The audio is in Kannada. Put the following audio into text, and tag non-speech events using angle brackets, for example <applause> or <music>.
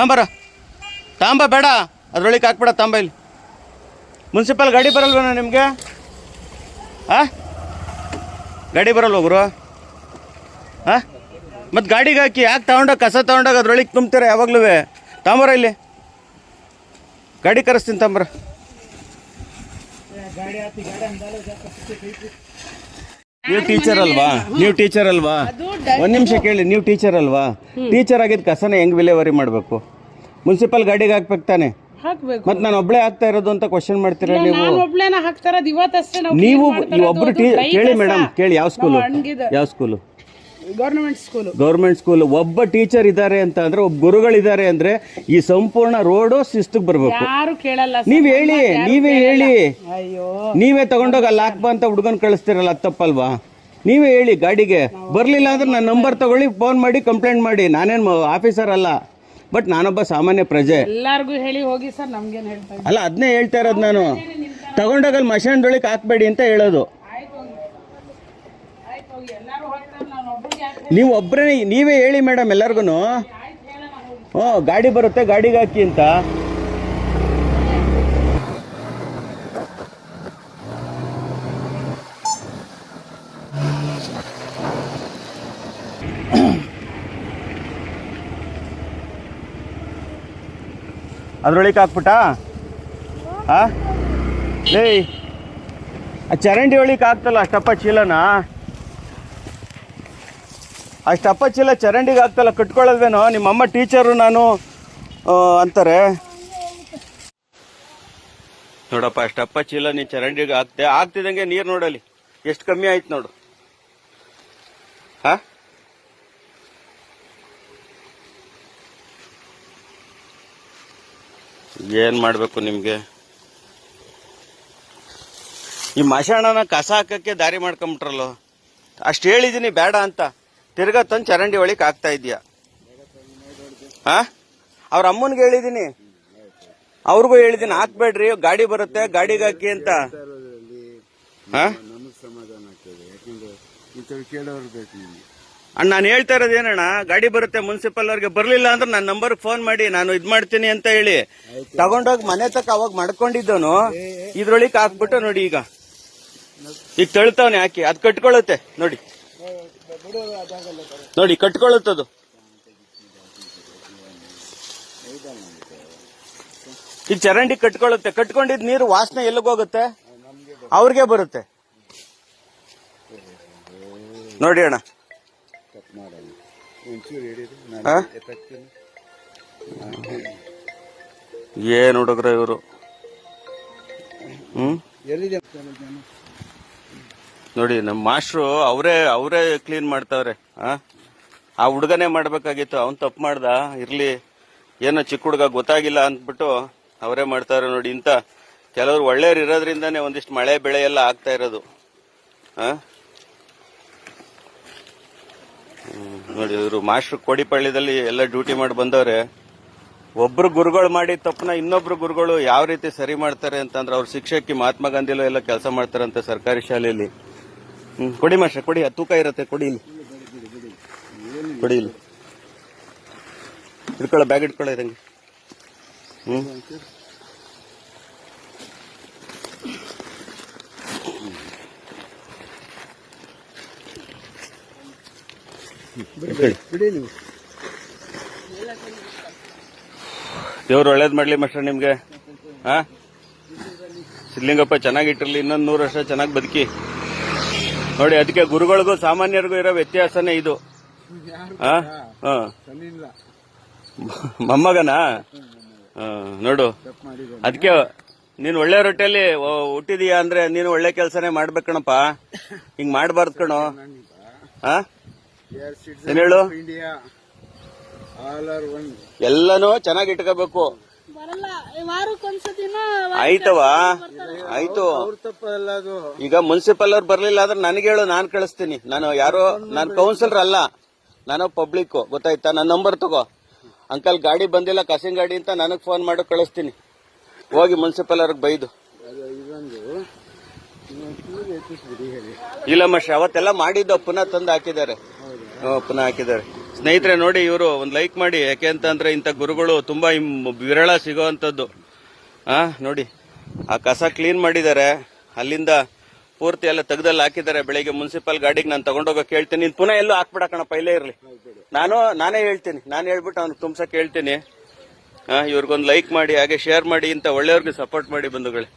ತಾಂಬರ ತಾಂಬ ಬೇಡ ಅದ್ರೊಳಗೆ ಹಾಕ್ಬೇಡ ತಾಂಬ ಇಲ್ಲಿ. ಮುನ್ಸಿಪಲ್ ಗಾಡಿ ಬರಲ್ವೇನೋ ನಿಮಗೆ? ಆ? ಗಾಡಿ ಬರಲ್ಲ ಒಬ್ಬರು ಹಾಂ ಮತ್ತು ಗಾಡಿಗೆ ಹಾಕಿ ಯಾಕೆ ತೊಗೊಂಡಾಗ ಕಸ ತೊಗೊಂಡಾಗ ಅದ್ರೊಳಗೆ ತುಂಬ್ತೀರ ಯಾವಾಗ್ಲೂ? ತಾಂಬರ ಇಲ್ಲಿ. ಗಾಡಿ ಕರೆಸ್ತೀನಿ ತಾಂಬರ ನೀವು ಟೀಚರ್ ಅಲ್ವಾ? ನೀವು ಟೀಚರ್ ಅಲ್ವಾ? ಒಂದ್ ನಿಮಿಷ ಕೇಳಿ ನೀವು ಟೀಚರ್ ಅಲ್ವಾ? ಟೀಚರ್ ಆಗಿದ್ ಕಸನ ಹೆಂಗ್ ವಿಲೇವಾರಿ ಮಾಡಬೇಕು? ಮುನ್ಸಿಪಲ್ ಗಾಡಿಗೆ ಹಾಕ್ಬೇಕು ತಾನೆ. ಹಾಕ್ಬೇಕು. ಮತ್ತೆ ನಾನು ಒಬ್ಳೆ ಆಗ್ತಾ ಇರೋದು ಅಂತ ಕ್ವಶನ್ ಮಾಡ್ತೀರಾ ನೀವು? ನಾನು ಒಬ್ಳೇನ ಹಾಕ್ತಾರದ್ ಇವತ್ತಷ್ಟೇ ನಾವು ನೀವು ಒಬ್ರು ಟೀ ಕೇಳಿ ಮೇಡಮ್ ಕೇಳಿ ಯಾವ ಸ್ಕೂಲು ಯಾವ school government school government school ಒಬ್ಬ ಟೀಚರ್ ಇದ್ದಾರೆ ಅಂತ ಅಂದ್ರೆ ಒಬ್ಬ ಗುರುಗಳಿದ್ದಾರೆ ಅಂದ್ರೆ ಈ ಸಂಪೂರ್ಣ ರೋಡು ಶಿಸ್ತಿಗೆ ಬರ್ಬೇಕು. ಯಾರು ಕೇಳಲ್ಲ. ನೀವ್ ಹೇಳಿ ನೀವೇ ಹೇಳಿ. ಅಯ್ಯೋ. ನೀವೇ ತಗೊಂಡೋಗಿ ಅಲ್ಲಿ ಹಾಕ್ಬಾ ಅಂತ ಹುಡುಗನ್ ಕಳಿಸ್ತಿರಲ್ಲ ಅದು ತಪ್ಪಲ್ವಾ? ನೀವೇ ಹೇಳಿ ಗಾಡಿಗೆ. ಬರಲಿಲ್ಲ ಅಂದ್ರೆ ನನ್ನ ನಂಬರ್ ತಗೊಳ್ಳಿ ಫೋನ್ ಮಾಡಿ ಕಂಪ್ಲೇಂಟ್ ಮಾಡಿ. ನಾನೇನು ಆಫೀಸರ್ ಅಲ್ಲ. ಬಟ್ ನಾನೊಬ್ಬ ಸಾಮಾನ್ಯ ಪ್ರಜೆ. ಎಲ್ಲಾರ್ಗು ಹೇಳಿ ಹೋಗಿ ಸರ್ ನಮ್ಗೇನು ಹೇಳ್ತಾ ಅಲ್ಲ ಅದನ್ನೇ ಹೇಳ್ತಾ ಇರೋದು ನಾನು. ತಗೊಂಡಾಗ ಅಲ್ಲಿ ಮಶಾಣದೊಳಗೆ ಹಾಕ್ಬೇಡಿ ಅಂತ ಹೇಳೋದು. ನೀವು ಒಬ್ಬರೇ ನೀವೇ ಹೇಳಿ ಮೇಡಮ್ ಎಲ್ಲರಿಗೂ ಹ್ಞೂ ಗಾಡಿ ಬರುತ್ತೆ ಗಾಡಿಗೆ ಹಾಕಿ ಅಂತ. <coughs> ಅದ್ರೊಳಗೆ ಹಾಕ್ಬಿಟ್ಟಾ? ಹಾ ಲೇ, ಆ ಚರಂಡಿ ಒಳಗೆ ಹಾಕ್ತಲ್ಲ ಅಷ್ಟಪ್ಪ ಚೀಲನಾ? ಅಷ್ಟಪ್ಪ ಚೀಲ ಚರಂಡಿಗೆ ಹಾಕ್ತಲ್ಲ ಕಟ್ಕೊಳ್ಳೋದ್ವೇನೋ ನಿಮ್ಮಮ್ಮ ಟೀಚರು ನಾನು ಅಂತಾರೆ. ನೋಡಪ್ಪ, ಅಷ್ಟಪ್ಪ ಚೀಲ ನೀ ಚರಂಡಿಗೆ ಹಾಕ್ತೆ. ಆಗ್ತಿದ್ದಂಗೆ ನೀರು ನೋಡಲಿ. ಎಷ್ಟು ಕಮ್ಮಿ ಆಯ್ತು ನೋಡು. ಹಾ ಏನ್ ಮಾಡ್ಬೇಕು ನಿಮ್ಗೆ? ಈ ಮಶಾಣನ ಕಸ ಹಾಕಕ್ಕೆ ದಾರಿ ಮಾಡ್ಕೊಂಬಿಟ್ರಲ್ಲ? ಅಷ್ಟು ಹೇಳಿದೀನಿ ಬೇಡ ಅಂತ. ತಿರ್ಗಾ ತಂದು ಚರಂಡಿ ಒಳಗೆ ಆಗ್ತಾ ಇದೀಯ ಹಾ ಅವ್ರ ಅಮ್ಮನ್ಗೆ ಹೇಳಿದೀನಿ. ಅವ್ರಿಗೂ ಹೇಳಿದೀನಿ ಹಾಕ್ಬೇಡ್ರಿ ಗಾಡಿ ಬರುತ್ತೆ ಗಾಡಿಗೆ ಹಾಕಿ ಅಂತ. ಸಮಾಧಾನ ಆಗ್ತದೆ. ಯಾಕಂದ್ರೆ ಕೇಳೋರು ಬೇಕು ನಾನು ಹೇಳ್ತಾ ಇರೋದು ಏನಣ್ಣ ಗಾಡಿ ಬರುತ್ತೆ ಮುನ್ಸಿಪಲ್ ಅವ್ರಿಗೆ ಬರ್ಲಿಲ್ಲ ಅಂದ್ರೆ ನನ್ನ ನಂಬರ್ ಫೋನ್ ಮಾಡಿ ನಾನು ಇದ್ ಮಾಡ್ತೀನಿ ಅಂತ ಹೇಳಿ. ತಗೊಂಡೋಗಿ ಮನೆ ತಕ ಅವಾಗ ಮಾಡ್ಕೊಂಡಿದ್ದವನು ಇದ್ರೊಳಗೆ ಹಾಕ್ಬಿಟ್ಟು ನೋಡಿ ಈಗ. ಈಗ ತಳ್ತಾವನೆ ಹಾಕಿ ಅದ್ ಕಟ್ಕೊಳ್ಳುತ್ತೆ ನೋಡಿ. ನೋಡಿ ಕಟ್ಕೊಳ್ಳುತ್ತದು. ಈಗ ಚರಂಡಿ ಕಟ್ಕೊಳ್ಳುತ್ತೆ. ಕಟ್ಕೊಂಡಿದ್ ನೀರು ವಾಸನೆ ಎಲ್ಲಿಗೋಗುತ್ತೆ ಅವ್ರಿಗೆ ಬರುತ್ತೆ. ನೋಡಿ ಅಣ್ಣ. ತಪ್ಪು ಮಾಡೋಣ. ಒಂಚೂರು ಹಿಡಿದು ಹಾ? ನಾನು ಎತ್ತಾಕ್ತೀನಿ ಏನ್ ಹುಡುಗ್ರ ಇವರು? ಎಲ್ಲಿದೆ ನೋಡಿ ನಮ್ಮ ಮಾಸ್ಟ್ರು ಅವರೇ ಅವರೇ ಕ್ಲೀನ್ ಮಾಡ್ತಾವ್ರೆ ಆ? ಆ ಹುಡುಗನೇ ಮಾಡಬೇಕಾಗಿತ್ತು ಅವ್ನ್ ತಪ್ಪು ಮಾಡ್ದ ಇರ್ಲಿ. ಏನೋ ಚಿಕ್ಕ ಹುಡುಗ ಗೊತ್ತಾಗಿಲ್ಲ ಅಂದ್ಬಿಟ್ಟು ಅವರೇ ಮಾಡ್ತಾರೆ ನೋಡಿ ಇಂಥ ಕೆಲವರು ಒಳ್ಳೆಯವ್ರು ಇರೋದ್ರಿಂದಾನೇ ಒಂದಿಷ್ಟು ಮಳೆ ಬೆಳೆ ಎಲ್ಲ ಆಗ್ತಾ ಇರೋದು ಆ? ಹ್ಮ್, ನೋಡಿ, ಇವರು ಮಾಸ್ಟರ್ ಕೋಡಿಪಳ್ಳಿದಲ್ಲಿ ಎಲ್ಲ ಡ್ಯೂಟಿ ಮಾಡಿ ಬಂದವ್ರೆ. ಒಬ್ರು ಗುರುಗಳು ಮಾಡಿ ತಪ್ಪನ ಇನ್ನೊಬ್ರು ಗುರುಗಳು ಯಾವ ರೀತಿ ಸರಿ ಮಾಡ್ತಾರೆ ಅಂತಂದ್ರೆ ಅವ್ರ ಶಿಕ್ಷಕಿ ಮಹಾತ್ಮ ಗಾಂಧಿಲೋ ಎಲ್ಲ ಕೆಲಸ ಮಾಡ್ತಾರಂತೆ ಸರ್ಕಾರಿ ಶಾಲೆಯಲ್ಲಿ. ಕೊಡಿ ಮಾಸ್ಟರ್, ಕೊಡಿ ತೂಕ ಇರುತ್ತೆ, ಕೊಡಿ ಇಲ್ಲಿ. ಕೊಡಿ ಇಲ್ಲಿ. ಇಟ್ಕೊಳ್ಳೋ ಬ್ಯಾಗ್ ಇಟ್ಕೊಳ್ಳೋ ಇದಂಗೆ ಹ್ಮ್ ಇಟ್ಕೊಳ್ಳಿ. ಬಿಡಿ ನೀವು ದೇವ್ರು ಒಳ್ಳೇದ್ ಮಾಡ್ಲಿ ಮಾಸ್ಟರ್ ನಿಮ್ಗೆ. ಹಾ ಸಿದ್ಲಿಂಗಪ್ಪ ಚೆನ್ನಾಗಿಟ್ಟಿರ್ಲಿ ಇನ್ನೊಂದ್ ನೂರು ವರ್ಷ ಚೆನ್ನಾಗಿ ಬದುಕಿ. ನೋಡಿ ಅದಕ್ಕೆ ಗುರುಗಳಿಗೂ ಸಾಮಾನ್ಯರಿಗೂ ಇರೋ ವ್ಯತ್ಯಾಸನೇ ಇದು. ಮೊಮ್ಮಗನಾ? ನೋಡು. ಅದಕ್ಕೆ ನೀನ್ ಒಳ್ಳೆ ರೊಟ್ಟೆಯಲ್ಲಿ ಹುಟ್ಟಿದೀಯಾ ಅಂದ್ರೆ ನೀನು ಒಳ್ಳೆ ಕೆಲಸನೇ ಮಾಡ್ಬೇಕಣಪ್ಪ ಹಿಂಗ್ ಮಾಡ್ಬಾರ್ದು ಕಣೋ. ಹಾ ಹೇಳು? ಇಂಡಿಯಾ ಆಲ್ ಆರ್ ಒನ್ ಎಲ್ಲನೂ ಚೆನ್ನಾಗಿ ಇಟ್ಕೋಬೇಕು. ಆಯ್ತವಾ? ಆಯ್ತು. ಅವ್ರ ತಪ್ಪಲ್ಲ ಅದು. ಈಗ ಮುನ್ಸಿಪಲ್ ಅವ್ರು ಬರ್ಲಿಲ್ಲ ಆದ್ರೆ ನನಗೆ ಹೇಳು ನಾನು ಕಳಿಸ್ತೀನಿ. ನಾನು ಯಾರೋ ನಾನು ಕೌನ್ಸಿಲರ್ ಅಲ್ಲ. ನಾನು ಪಬ್ಲಿಕ್ ಗೊತ್ತಾಯ್ತಾ? ನನ್ನ ನಂಬರ್ ತಗೋ. ಅಂಕಲ್ ಗಾಡಿ ಬಂದಿಲ್ಲ ಕಸಿನ್ ಗಾಡಿ ಅಂತ ನನಗೆ ಫೋನ್ ಮಾಡಿ ಕಳಿಸ್ತೀನಿ. ಹೋಗಿ ಮುನ್ಸಿಪಲ್ ಅವ್ರಿಗೆ ಬೈದು. ಇಲ್ಲಮ್ಮ ಅವತ್ತೆಲ್ಲ ಮಾಡಿದ್ದು ಪುನಃ ತಂದು ಹಾಕಿದ್ದಾರೆ. ಪುನಃ ಹಾಕಿದ್ದಾರೆ. ಸ್ನೇಹಿತರೆ, ನೋಡಿ ಇವರು ಒಂದು ಲೈಕ್ ಮಾಡಿ. ಯಾಕೆ ಅಂತಂದ್ರೆ ಇಂಥ ಗುರುಗಳು ತುಂಬ ವಿರಳ ಸಿಗೋವಂಥದ್ದು. ಹಾಂ ನೋಡಿ. ಆ ಕಸ ಕ್ಲೀನ್ ಮಾಡಿದ್ದಾರೆ. ಅಲ್ಲಿಂದ ಪೂರ್ತಿ ಎಲ್ಲ ತೆಗ್ದಲ್ಲಿ ಹಾಕಿದ್ದಾರೆ. ಬೆಳಿಗ್ಗೆ ಮುನ್ಸಿಪಲ್ ಗಾಡಿಗೆ ನಾನು ತಗೊಂಡೋಗಕ್ಕೆ ಕೇಳ್ತೀನಿ. ನೀನು ಪುನಃ ಎಲ್ಲೂ ಹಾಕ್ಬಿಡ ಕಣಪ್ಪ, ಇಲ್ಲೇ ಇರಲಿ. ನಾನು, ನಾನೇ ಹೇಳ್ತೀನಿ. ನಾನು ಹೇಳ್ಬಿಟ್ಟು ಅವ್ನಿಗೆ ತುಂಬಿಸಕ್ಕೆ ಹೇಳ್ತೀನಿ ಹಾಂ ಇವ್ರಿಗೊಂದು ಲೈಕ್ ಮಾಡಿ, ಹಾಗೆ ಶೇರ್ ಮಾಡಿ, ಇಂಥ ಒಳ್ಳೆಯವ್ರಿಗೆ ಸಪೋರ್ಟ್ ಮಾಡಿ ಬಂಧುಗಳೇ.